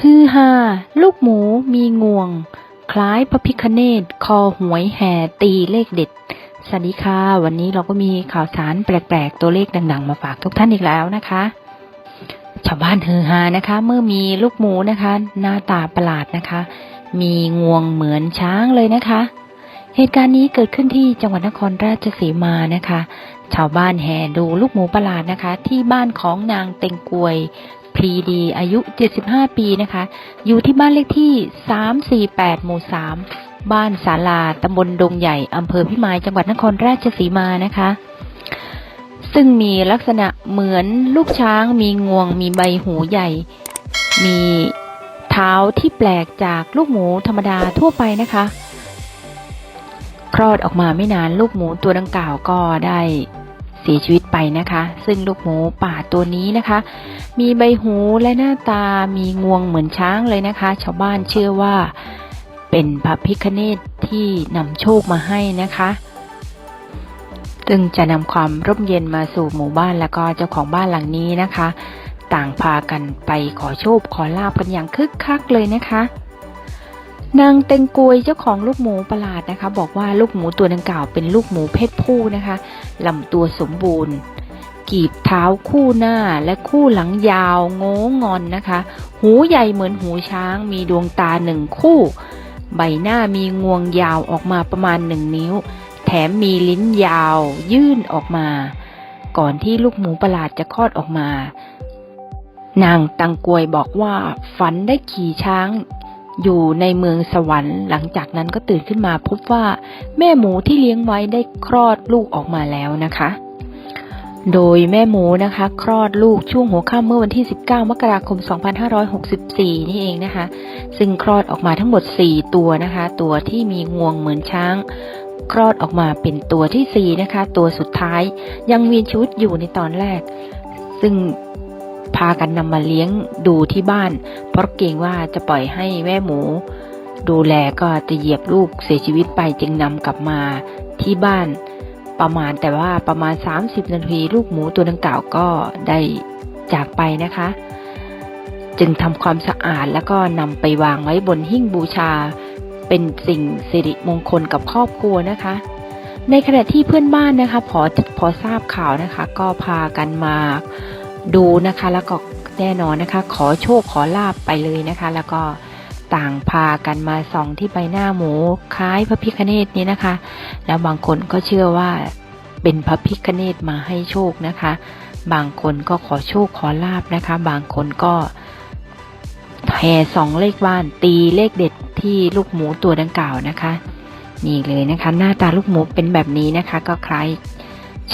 ฮือฮาลูกหมูมีงวง คล้ายพระพิคเนตคอหวยแห่ตีเลขเด็ด สวัสดีค่ะ วันนี้เราก็มีข่าวสารแปลกๆ ตัวเลขดัง ๆ มาฝากทุกท่านอีกแล้วนะคะ ชาวบ้านฮือฮานะคะ เมื่อมีลูกหมูนะคะ หน้าตาประหลาดนะคะ มีงวงเหมือนช้างเลยนะคะ เหตุการณ์นี้เกิดขึ้นที่จังหวัดนครราชสีมานะคะ ชาวบ้านแห่ดูลูกหมูประหลาดนะคะ ที่บ้านของนางเต็งกวย พรีดี อายุ 75 ปีนะคะ อยู่ที่บ้านเลขที่ 348 หมู่ 3 บ้านศาลาตำบลดงใหญ่อำเภอพิมายจังหวัดนครราชสีมานะคะ ซึ่งมีลักษณะเหมือนลูกช้าง มีงวง มีใบหูใหญ่ มีเท้าที่แปลกจากลูกหมูธรรมดาทั่วไปนะคะ คลอดออกมาไม่นานลูกหมูตัวดังกล่าวก็ได้ เสียชีวิตไปนะคะ ซึ่งลูกหมูป่าตัวนี้นะคะ มีใบหูและหน้าตามีงวงเหมือนช้างเลยนะคะ ชาวบ้านเชื่อว่า เป็นพระพิคเนตที่นำโชคมาให้นะคะซึ่งจะนำความร่มเย็นมาสู่หมู่บ้านแล้วก็เจ้าของบ้านหลังนี้นะคะ ต่างพากันไปขอโชคขอลาบกันอย่างคึกคักเลยนะคะ นางเต็งกวยเจ้าของลูกหมูประหลาดนะคะ บอกว่าลูกหมูตัวดังกล่าวเป็นลูกหมูเพศผู้นะคะลำตัวสมบูรณ์ กีบเท้าคู่หน้าและคู่หลังยาวโง้งอนนะคะ หูใหญ่เหมือนหูช้าง มีดวงตาหนึ่งคู่ ใบหน้ามีงวงยาวออกมาประมาณหนึ่งนิ้ว แถมมีลิ้นยาว ยื่นออกมา ก่อนที่ลูกหมูประหลาดจะคลอดออกมานางตังกวยบอกว่าฝันได้ขี่ช้าง อยู่ในเมืองสวรรค์ หลังจากนั้นก็ตื่นขึ้นมาพบว่าแม่หมูที่เลี้ยงไว้ได้คลอดลูกออกมาแล้วนะคะ โดยแม่หมูนะคะ คลอดลูกช่วงหัวค่ำเมื่อวันที่ 19 มกราคม 2564 นี่เองนะคะ ซึ่งคลอดออกมาทั้งหมด 4 ตัวนะคะ ตัวที่มีงวงเหมือนช้าง คลอดออกมาเป็นตัวที่ 4 นะคะ ตัวสุดท้ายยังมีชีวิตอยู่ในตอนแรก ซึ่งากันนำมาเลี้ยงดูที่บ้าน เพราะเกรงว่าจะปล่อยให้แม่หมู ดูแลก็จะเหยียบลูกเสียชีวิตไปจึงนำกลับมาที่บ้าน ประมาณแต่ว่าประมาณ 30 นาทีลูกหมูตัวดังกล่าวก็ได้จากไปนะคะ จึงทำความสะอาดแล้วก็นำไปวางไว้บนหิ้งบูชา เป็นสิ่งสิริมงคลกับครอบครัวนะคะในขณะที่เพื่อนบ้านนะคะพอพอทราบข่าวนะคะ ก็พากันมา ดูนะคะแล้วก็แน่นอนนะคะ ขอโชคขอลาบไปเลยนะคะ แล้วก็ต่างพากันมาส่องที่ใบหน้าหมูคล้ายพระพิคเนตนี้นะคะ แล้วบางคนก็เชื่อว่าเป็นพระพิคเนตมาให้โชคนะคะ บางคนก็ขอโชคขอลาบนะคะ บางคนก็แห่สองเลขบ้านตีเลขเด็ดที่ลูกหมูตัวดังกล่าวนะคะ นี่เลยนะคะ หน้าตาลูกหมูเป็นแบบนี้นะคะ ก็คล้าย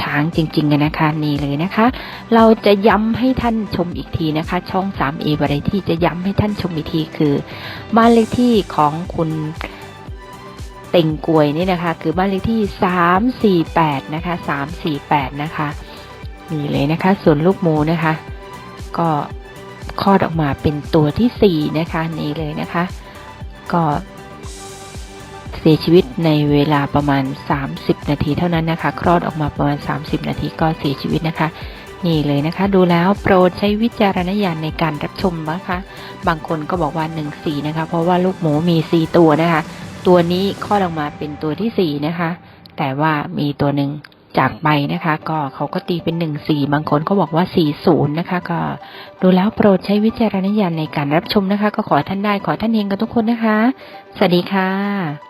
ช้างจริงๆกันนะคะนี่เลยนะคะ เราจะย้ำให้ท่านชมอีกทีนะคะ ช่อง 3A บริที่จะย้ำให้ท่านชมอีกทีคือบ้านเลขที่ของคุณเต็งกวยนี่นะคะ คือบ้านเลขที่ 348 นะคะ 348 นะคะนี่เลยนะคะ ส่วนลูกหมูนะคะ ก็คลอดออกมาเป็นตัวที่ 4 นะคะนี่เลยนะคะ ก็ เสียชีวิตในเวลาประมาณ 30 นาทีเท่านั้นนะคะ คลอดออกมาประมาณ 30 นาทีก็เสียชีวิตนะคะ นี่เลยนะคะ ดูแล้วโปรดใช้วิจารณญาณในการรับชมนะคะ บางคนก็บอกว่า1 4นะคะ เพราะว่าลูกหมูมี 4 ตัวนะคะ ตัวนี้คลอดออกมาเป็นตัวที่ 4 นะคะ แต่ว่ามีตัวหนึ่งจากไปนะคะ ก็เขาก็ตีเป็น1 4บางคนก็บอกว่า4 0นะคะ ก็ดูแล้วโปรดใช้วิจารณญาณในการรับชมนะคะ ก็ขอท่านได้ขอท่านเฮงกันทุกคนนะคะ สวัสดีค่ะ